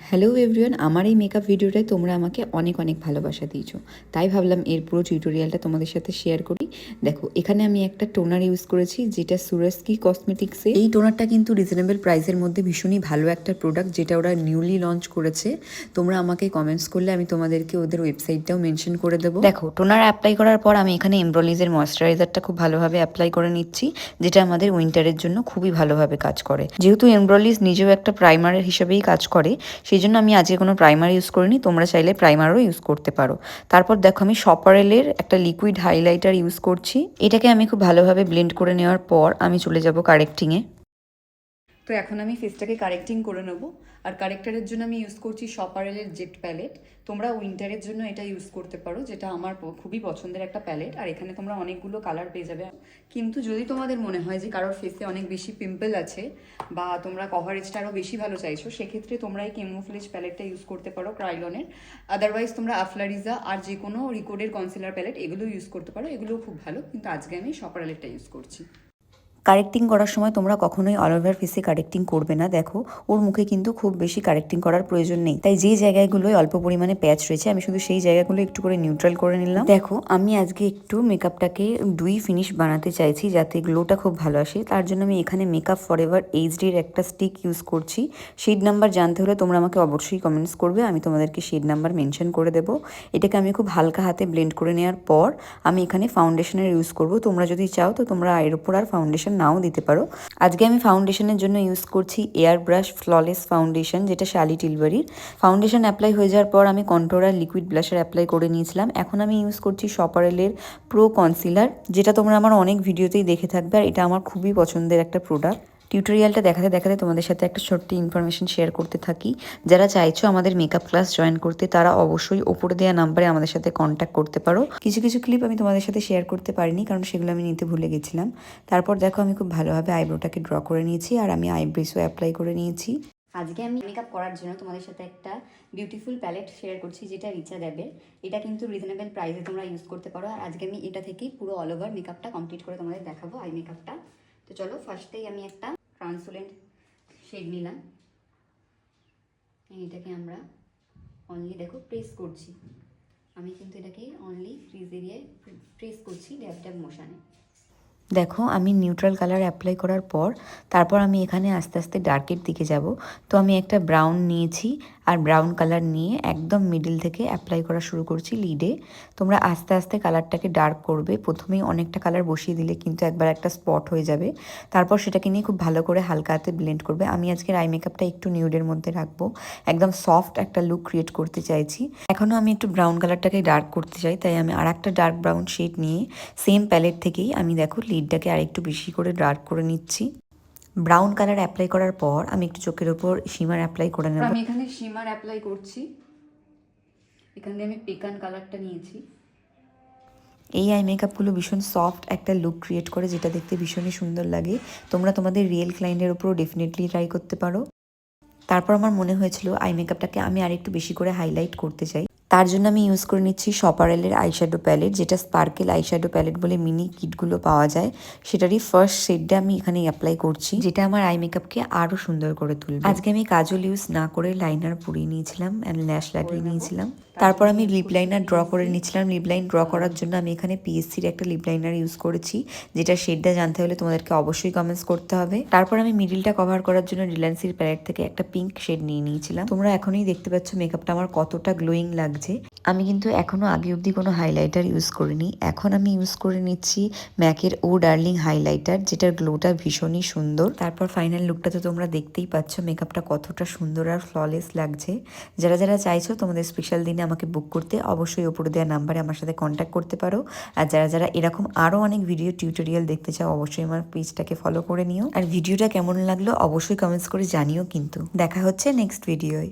Hello everyone আমার এই makeup ভিডিওটায় তোমরা আমাকে অনেক অনেক ভালোবাসা দিয়েছ। তাই ভাবলাম এর পুরো টিউটোরিয়ালটা তোমাদের সাথে শেয়ার করি। দেখো, এখানে আমি একটা টোনার ইউজ করেছি, যেটা সুরাস্কি কসমেটিক্সে এই টোনারটা কিন্তু রিজনেবল প্রাইসের মধ্যে ভীষণই ভালো একটা প্রোডাক্ট যেটা ওরা নিউলি লঞ্চ করেছে। তোমরা আমাকে কমেন্টস করলে আমি তোমাদেরকে ওদের ওয়েবসাইটটাও মেনশন করে দেবো। দেখো টোনার অ্যাপ্লাই করার পর আমি এখানে এমব্রলিজের ময়শ্চারাইজারটা খুব ভালোভাবে অ্যাপ্লাই করে নিচ্ছি, যেটা আমাদের উইন্টারের জন্য খুবই ভালোভাবে কাজ করে। যেহেতু এমব্রলিজ নিজেও একটা প্রাইমারের হিসেবেই কাজ করে সেই জন্য আমি আজকে কোনো প্রাইমার ইউজ করিনি, তোমরা চাইলে প্রাইমারও ইউজ করতে পারো। তারপর দেখো আমি সপারেলের একটা লিকুইড হাইলাইটার ইউজ করছি। এটাকে আমি খুব ভালোভাবে ব্লেন্ড করে নেওয়ার পর আমি চলে যাব কারেক্টিংয়ে তো এখন আমি ফেসটাকে কারেক্টিং করে নেব। আর কারেক্টারের জন্য আমি ইউজ করছি সপারেলের জেট প্যালেট তোমরা উইন্টারের জন্য এটা ইউজ করতে পারো, যেটা আমার খুবই পছন্দের একটা প্যালেট আর এখানে তোমরা অনেকগুলো কালার পেয়ে যাবে। কিন্তু যদি তোমাদের মনে হয় যে কারোর ফেসে অনেক বেশি পিম্পল আছে, বা তোমরা কভারেজটা আরও বেশি ভালো চাইছো, সেক্ষেত্রে তোমরা এই কেমোফ্লেজ প্যালেটটা ইউজ করতে পারো ক্রাইলনের আদারওয়াইজ তোমরা আফলারিজা আর যে কোনো রিকোডের কনসিলার প্যালেট এগুলো ইউজ করতে পারো। এগুলোও খুব ভালো। কিন্তু আজকে আমি সপারেলেরটা ইউজ করছি। কারেক্টিং করার সময় তোমরা কখনোই অল ওভার ফেসে কারেক্টিং করবে না। দেখো, ওর মুখে কিন্তু খুব বেশি কারেক্টিং করার প্রয়োজন নেই। তাই যে জায়গাগুলোয় অল্প পরিমাণে প্যাচ রয়েছে, আমি শুধু সেই জায়গাগুলো একটু করে নিউট্রাল করে নিলাম। দেখো, আমি আজকে একটু মেকআপটাকে দুই ফিনিশ বানাতে চাইছি যাতে গ্লোটা খুব ভালো আসে। তার জন্য আমি এখানে মেকআপ ফর এভার এইচডির একটা স্টিক ইউজ করছি। শেড নাম্বার জানতে হলে তোমরা আমাকে অবশ্যই কমেন্টস করবে, আমি তোমাদেরকে শেড নাম্বার মেনশন করে দেবো। এটাকে আমি খুব হালকা হাতে ব্লেন্ড করে নেওয়ার পর, আমি এখানে ফাউন্ডেশনের ইউজ করব। তোমরা যদি চাও তো তোমরা এর উপর আর ফাউন্ডেশন নাও দিতে পারো। আজকে আমি ফাউন্ডেশনের জন্য ইউজ করছি এয়ার ব্রাশ ফ্ললেস ফাউন্ডেশন যেটা শালি টিলবারির ফাউন্ডেশন অ্যাপ্লাই হয়ে যাওয়ার পর আমি কন্ট্রোলার লিকুইড ব্লাশার অ্যাপ্লাই করে নিয়েছিলাম। এখন আমি ইউজ করছি সপারেলের প্রো কনসিলার যেটা তোমরা আমার অনেক ভিডিওতেই দেখে থাকবে, আর এটা আমার খুবই পছন্দের একটা প্রোডাক্ট টিউটোরিয়ালটা দেখাতে দেখাতে তোমাদের সাথে একটা ছোট্ট ইনফরমেশন শেয়ার করতে থাকি। যারা চাইছো আমাদের মেকআপ ক্লাস জয়েন করতে, তারা অবশ্যই ওপরে দেওয়া নাম্বারে আমাদের সাথে কন্ট্যাক্ট করতে পারো। কিছু কিছু ক্লিপ আমি তোমাদের সাথে শেয়ার করতে পারিনি, কারণ সেগুলো আমি নিতে ভুলে গেছিলাম। তারপর দেখো আমি খুব ভালোভাবে আইব্রোটাকে ড্র করে নিয়েছি, আর আমি আইব্রিসও অ্যাপ্লাই করে নিয়েছি। আজকে আমি মেকআপ করার জন্য তোমাদের সাথে একটা বিউটিফুল প্যালেট শেয়ার করছি, যেটা রিচা দেবের এটা কিন্তু রিজনেবল প্রাইসে তোমরা ইউজ করতে পারো, আর আজকে আমি এটা থেকেই পুরো অল ওভার মেকআপটা কমপ্লিট করে তোমাদের দেখাবো আই মেকআপটা তো চলো ফার্স্টেই আমি একটা ট্রান্সপারেন্ট শেড নিলাম। এটাকে আমরা অনলি দেখো প্রেস করছি। আমি কিন্তু এটাকে অনলি ফ্রিজ এরিয়ায় প্রেস করছি ড্যাব মোশানে দেখো, আমি নিউট্রাল কালার অ্যাপ্লাই করার পর, তারপর আমি এখানে আস্তে আস্তে ডার্কের দিকে যাব। তো আমি একটা ব্রাউন নিয়েছি আর ব্রাউন কালার নিয়ে একদম মিডিল থেকে অ্যাপ্লাই করা শুরু করছি লিডে তোমরা আস্তে আস্তে কালারটাকে ডার্ক করবে। প্রথমেই অনেকটা কালার বসিয়ে দিলে কিন্তু একবার একটা স্পট হয়ে যাবে। তারপর সেটাকে নিয়ে খুব ভালো করে হালকা হাতে ব্লেন্ড করবে। আমি আজকের আই মেকআপটা একটু নিউডের মধ্যে রাখব। একদম সফট একটা লুক ক্রিয়েট করতে চাইছি। এখনও আমি একটু ব্রাউন কালারটাকে ডার্ক করতে চাই, তাই আমি আর একটা ডার্ক ব্রাউন শেড নিয়ে সেম প্যালেট থেকেই আমি দেখো লিডটাকে আরেকটু বেশি করে ডার্ক করে নিচ্ছি। ব্রাউন কালার অ্যাপ্লাই করার পর আমি একটু চোখের ওপর শিমার অ্যাপ্লাই করে নেব। আমি এখানে শিমার অ্যাপ্লাই করছি। এখান দিয়ে আমি পেকান কালারটা নিয়েছি। এই আই মেকআপগুলো ভীষণ সফট একটা লুক ক্রিয়েট করে যেটা দেখতে ভীষণই সুন্দর লাগে। তোমরা তোমাদের রিয়েল ক্লায়েন্টের উপরও ডেফিনেটলি ট্রাই করতে পারো। তারপর আমার মনে হয়েছিল আই মেকআপটাকে আমি আরেকটু বেশি করে হাইলাইট করতে চাই। তার জন্য আমি ইউজ করে নিচ্ছি সপারেলের আইশ্যাডো প্যালেট যেটা স্পার্কেল আইশ্যাডো প্যালেট বলে মিনি কিটগুলো পাওয়া যায়। সেটারই ফার্স্ট শেডটা আমি এখানে অ্যাপ্লাই করছি যেটা আমার আই মেকআপকে আরও সুন্দর করে তুলবে। আজকে আমি কাজল ইউজ না করে লাইনার পরিয়ে নিয়েছিলাম অ্যান্ড ল্যাশ লাগিয়ে নিয়েছিলাম। তারপর আমি লিপ লাইনার ড্র করে নিচ্ছিলাম লিপ লাইন ড্র করার জন্য আমি এখানে পিএসসির একটা লিপ লাইনার ইউজ করেছি, যেটা শেডটা জানতে হলে তোমাদেরকে অবশ্যই কমেন্টস করতে হবে। তারপর আমি মিডিলটা কভার করার জন্য রিলায়েন্সির প্যালেট থেকে একটা পিঙ্ক শেড নিয়ে নিয়েছিলাম। তোমরা এখনই দেখতে পাচ্ছ মেকআপটা আমার কতটা গ্লোয়িং লাগছে। আমি কিন্তু এখনও আগে অবধি কোনো হাইলাইটার ইউজ করিনি। এখন আমি ইউজ করে নিচ্ছি ম্যাকের ও ডার্লিং হাইলাইটার যেটার গ্লোটা ভীষণই সুন্দর। তারপর ফাইনাল লুকটা তো তোমরা দেখতেই পাচ্ছ মেকআপটা কতটা সুন্দর আর ফ্ললেস লাগছে। যারা যারা চাইছো তোমাদের স্পেশাল দিনে আমাকে বুক করতে অবশ্যই ওপরে দেওয়া নাম্বারে আমার সাথে কন্ট্যাক্ট করতে পারো। আর যারা যারা এরকম আরও অনেক ভিডিও টিউটোরিয়াল দেখতে চাও, অবশ্যই আমার পেজটাকে ফলো করে নিও। আর ভিডিওটা কেমন লাগল অবশ্যই কমেন্টস করে জানিও কিন্তু। দেখা হচ্ছে নেক্সট ভিডিওয়